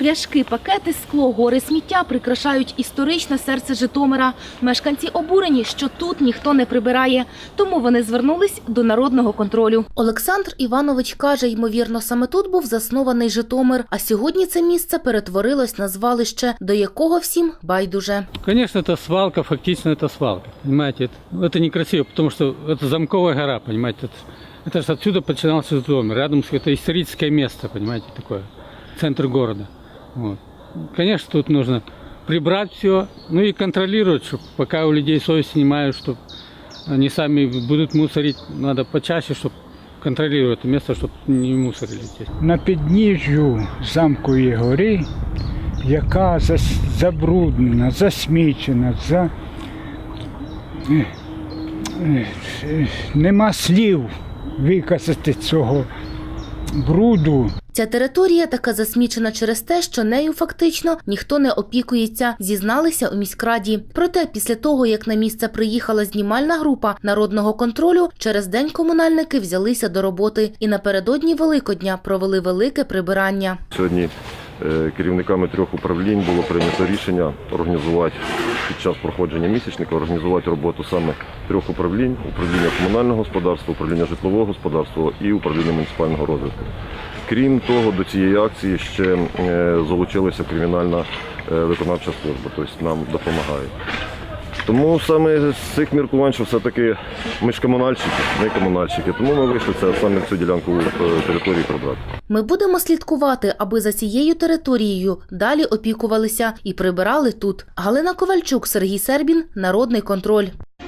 Пляшки, пакети, скло, гори сміття прикрашають історичне серце Житомира. Мешканці обурені, що тут ніхто не прибирає, тому вони звернулись до народного контролю. Олександр Іванович каже, ймовірно, саме тут був заснований Житомир. А сьогодні це місце перетворилось на звалище, до якого всім байдуже. Конечно, это свалка, фактично это свалка. Понимаете, это, это некрасиво, потому что это замковая гора, понимаете. Это, это же отсюда начинался Житомир. Рядом с это историческое место, понимаете, такое. Центр города. Вот. Конечно, тут нужно прибрать все, ну и контролировать, чтобы пока у людей совесть снимают, чтобы они сами будут мусорить, надо почаще, чтобы контролировать это место, чтобы не мусорили здесь. на підніжжю замкової гори, яка зас- забруднена, засмічена, за... е, е, е, нема слів виказати цього бруду. Ця територія така засмічена через те, що нею фактично ніхто не опікується, зізналися у міськраді. Проте, після того як на місце приїхала знімальна група народного контролю, через день комунальники взялися до роботи і напередодні Великодня провели велике прибирання. Сьогодні е, керівниками трьох управлінь було прийнято рішення організувати під час проходження місячника організувати роботу саме трьох управлінь: управління комунального господарства, управління житлового господарства і управління муніципального розвитку. Крім того, до цієї акції ще е, залучилася кримінальна е, виконавча служба, тобто нам допомагає. Тому саме з цих міркувань, що все-таки ми ж комунальщики, ми комунальщики, тому ми вийшли це саме цю ділянку е, території прибрати. Ми будемо слідкувати, аби за цією територією далі опікувалися і прибирали тут. Галина Ковальчук, Сергій Сербін, Народний контроль.